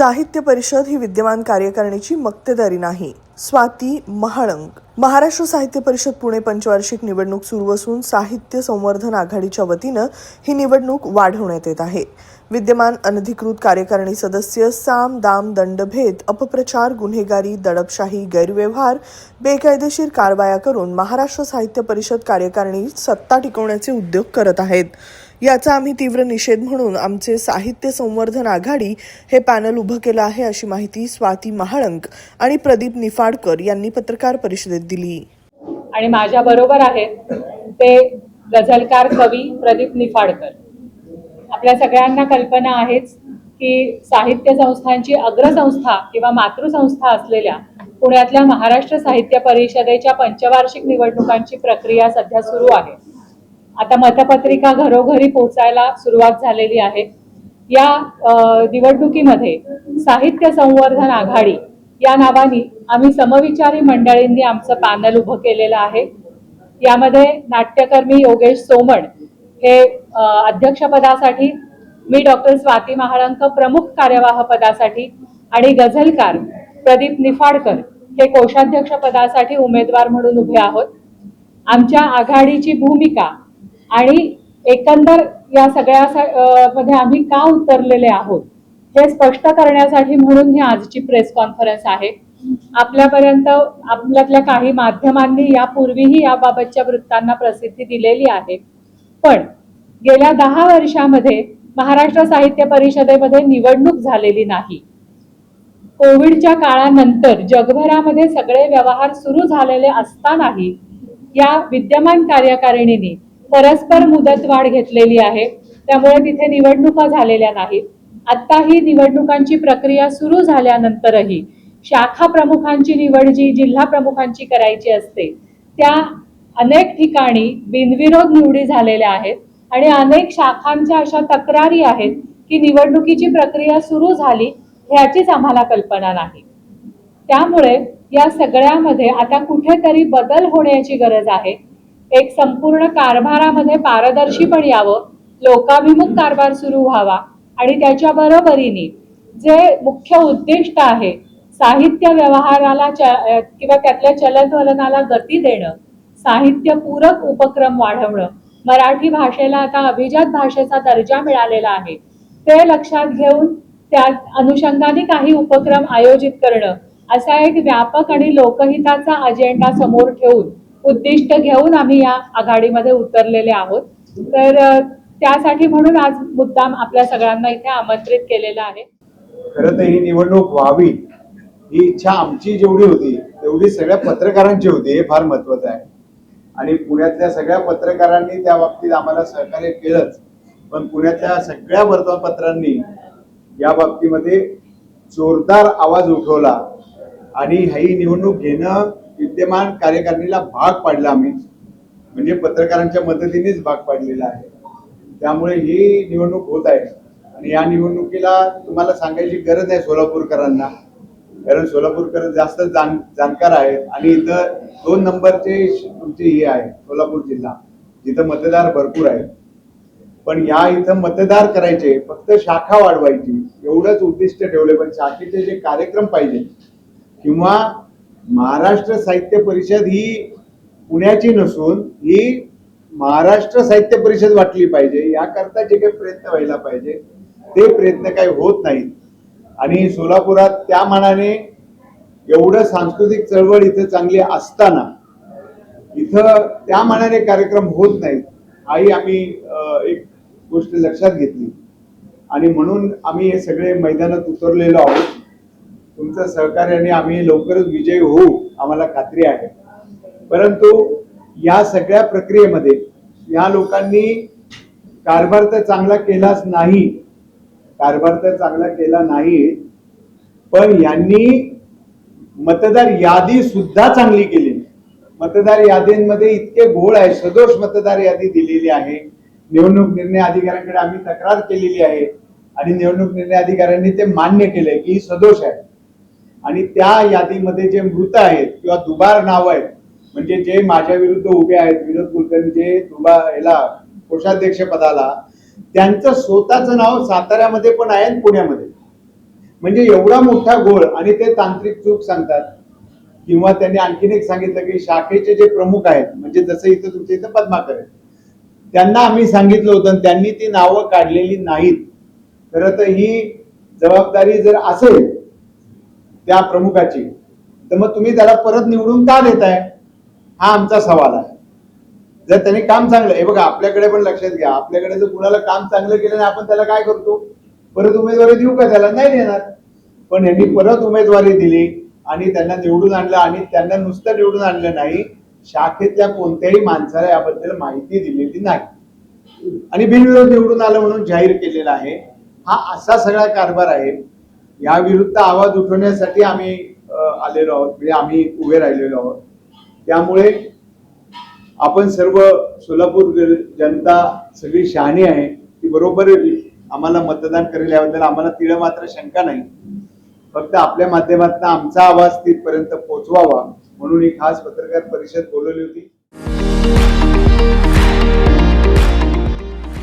साहित्य परिषद ही विद्यमान कार्यकारिणीची मक्तेदारी नाही. स्वाती महाळंक. महाराष्ट्र साहित्य परिषद पुणे पंचवार्षिक निवडणूक सुरू असून साहित्य संवर्धन आघाडीच्या वतीनं ही निवडणूक वाढवण्यात येत आहे. विद्यमान अनधिकृत कार्यकारिणी सदस्य साम दाम दंडभेद अपप्रचार गुन्हेगारी दडपशाही गैरव्यवहार बेकायदेशीर कारवाया करून महाराष्ट्र साहित्य परिषद कार्यकारिणी सत्ता टिकवण्याचे उद्योग करत आहेत. याचा आम्ही तीव्र निषेध म्हणून आमचे साहित्य संवर्धन आघाडी हे पॅनल उभं केलं आहे अशी माहिती स्वाती महाळंक आणि प्रदीप निफाडकर यांनी पत्रकार परिषदेत दिली. आणि माझ्या बरोबर आहेत ते गझलकार कवी प्रदीप निफाडकर. आपल्या सगळ्यांना कल्पना आहेच की साहित्य संस्थांची अग्रसंस्था किंवा मातृसंस्था असलेल्या पुण्यातल्या महाराष्ट्र साहित्य परिषदेच्या पंचवार्षिक निवडणुकांची प्रक्रिया सध्या सुरू आहे. आता मतपत्रिका घरोघरी पोचायला सुरुवात झालेली आहे. या निवडणुकीमध्ये साहित्य संवर्धन आघाडी या नावाने आम्ही समविचारी मंडळींनी आमचं पॅनल उभं केलेलं आहे. यामध्ये नाट्यकर्मी योगेश सोमण हे अध्यक्षपदासाठी मी डॉक्टर स्वाती महाळंक प्रमुख कार्यवाह पदासाठी आणि गझलकार प्रदीप निफाडकर हे कोषाध्यक्ष पदासाठी उमेदवार म्हणून उभे आहोत. आमच्या आघाडीची भूमिका आणि एकंदर या सगळ्या मध्ये आम्ही का उतरलेले आहोत हे स्पष्ट करण्यासाठी म्हणून ही आजची प्रेस कॉन्फरन्स आहे. आपल्यापर्यंत आपल्यातल्या काही माध्यमांनी यापूर्वीही याबाबतच्या वृत्तांना प्रसिद्धी दिलेली आहे. पण गेल्या दहा वर्षामध्ये महाराष्ट्र साहित्य परिषदेमध्ये निवडणूक झालेली नाही. कोविडच्या काळानंतर जगभरामध्ये सगळे व्यवहार सुरू झालेले असतानाही या विद्यमान कार्यकारिणीने परस्पर मुदतवाढ घेतलेली आहे. त्यामुळे तिथे निवडणुका झालेल्या नाहीत. आता ही निवडणुकांची प्रक्रिया सुरू झाल्यानंतरही शाखा प्रमुखांची निवड जी जिल्हा प्रमुखांची करायची असते त्या अनेक ठिकाणी बिनविरोध निवडी झालेल्या आहेत आणि अनेक शाखांच्या अशा तक्रारी आहेत की निवडणुकीची प्रक्रिया सुरू झाली ह्याचीच आम्हाला कल्पना नाही. त्यामुळे या सगळ्यामध्ये आता कुठेतरी बदल होण्याची गरज आहे. एक संपूर्ण कारभारामध्ये पारदर्शी पण यावं लोकाभिमुख कारभार सुरू व्हावा आणि त्याच्या बरोबरीने जे मुख्य उद्दिष्ट आहे साहित्य व्यवहाराला किंवा त्यातल्या चलनवलनाला गती देणं साहित्य पूरक उपक्रम वाढवणं मराठी भाषेला आता अभिजात भाषेचा दर्जा मिळालेला आहे. ते लक्षात घेऊन त्या अनुषंगाने काही उपक्रम आयोजित करणं असा एक व्यापक आणि लोकहिताचा अजेंडा समोर ठेवून उद्दिष्ट घेऊन आम्ही या आघाडीमध्ये उतरलेले आहोत. तर त्यासाठी म्हणून आज मुद्दाम आपल्या सगळ्यांना इथे आमंत्रित केलेलं आहे. खरं तर ही निवडणूक व्हावी ही इच्छा आमची जेवढी होती तेवढी सगळ्या पत्रकारांची होती हे फार महत्वाचं आहे. आणि पुण्यातल्या सगळ्या पत्रकारांनी त्या बाबतीत आम्हाला सहकार्य केलंच. पण पुण्यातल्या सगळ्या वर्तमानपत्रांनी या बाबतीमध्ये जोरदार आवाज उठवला आणि ही निवडणूक घेणं विद्यमान कार्यकारिणीला भाग पाडला आम्ही. म्हणजे पत्रकारांच्या मदतीनेच भाग पाडलेला आहे. त्यामुळे ही निवडणूक होत आहे. आणि या निवडणुकीला तुम्हाला सांगायची गरज नाही सोलापूरकरांना. कारण सोलापूरकर जास्त जाण जाणकार आहेत. आणि इथं दोन नंबरचे तुमचे हे आहे सोलापूर जिल्हा. जिथं मतदार भरपूर आहेत. पण या इथं मतदार करायचे फक्त शाखा वाढवायची. एवढंच उद्दिष्ट ठेवले पण शाखेचे जे कार्यक्रम पाहिजे किंवा महाराष्ट्र साहित्य परिषद ही पुण्याची नसून ही महाराष्ट्र साहित्य परिषद वाटली पाहिजे. याकरता जे काही प्रयत्न व्हायला पाहिजे ते प्रयत्न काही होत नाहीत. आणि सोलापुरात त्या मानाने एवढं सांस्कृतिक चळवळ इथं चांगली असताना इथं त्या मानाने कार्यक्रम होत नाहीत. हाही आम्ही अं, एक गोष्ट लक्षात घेतली. आणि म्हणून आम्ही हे सगळे मैदानात उतरलेलो आहोत. तुमचं सहकार्याने आम्ही लवकरच विजयी होऊ आम्हाला खात्री आहे. परंतु या सगळ्या प्रक्रियेमध्ये या लोकांनी कारभार तर चांगला केलाच नाही कारभार तर चांगला केला नाही पण यांनी मतदार यादी सुद्धा चांगली केली. मतदार यादींमध्ये इतके घोळ आहे सदोष मतदार यादी दिलेली आहे. निवडणूक निर्णय अधिकाऱ्यांकडे आम्ही तक्रार केलेली आहे आणि निवडणूक निर्णय अधिकाऱ्यांनी ते मान्य केलंय की ही सदोष आहे. आणि त्या यादीमध्ये जे मृत आहेत किंवा दुबार नाव आहेत म्हणजे जे माझ्या विरुद्ध उभे आहेत विनोद कुलकर्णी जे दुबार याला कोषाध्यक्ष पदाला त्यांचं स्वतःचं नाव साताऱ्यामध्ये पण आहे आणि पुण्यामध्ये. म्हणजे एवढा मोठा गोळ आणि ते तांत्रिक चूक सांगतात. किंवा त्यांनी आणखीन एक सांगितलं की शाखेचे जे प्रमुख आहेत म्हणजे जसं इथं तुमच्या इथं पद्माकर आहेत त्यांना आम्ही सांगितलं होतं आणि त्यांनी ती नावं काढलेली नाहीत. खरं तर ही जबाबदारी जर असेल त्या प्रमुखाची. तर मग तुम्ही त्याला परत निवडून का देताय? हा आमचा सवाल आहे. जर त्यांनी काम चांगलं हे बघा आपल्याकडे पण लक्षात घ्या. आपल्याकडे जर कुणाला काम चांगलं केलं नाही आपण त्याला काय करतो? परत उमेदवारी देऊ का त्याला? नाही देणार. पण यांनी परत उमेदवारी दिली आणि त्यांना निवडून आणलं आणि त्यांना नुसतं निवडून आणलं नाही शाखेतल्या कोणत्याही माणसाला याबद्दल माहिती दिलेली नाही. आणि बिनविरोध निवडून आलं म्हणून जाहीर केलेला आहे. हा असा सगळा कारभार आहे. या विरुद्ध आवाज उठवण्यासाठी आम्ही आलेलो आहोत. म्हणजे आम्ही उभे राहिलेलो आहोत. त्यामुळे आपण सर्व सोलापूर जनता सगळी शहाणी आहे. ती बरोबर आम्हाला मतदान करेल याबद्दल आम्हाला तिळ मात्र शंका नाही. फक्त आपल्या माध्यमातून आमचा आवाज तिथपर्यंत पोहोचवावा म्हणून ही खास पत्रकार परिषद बोलवली होती.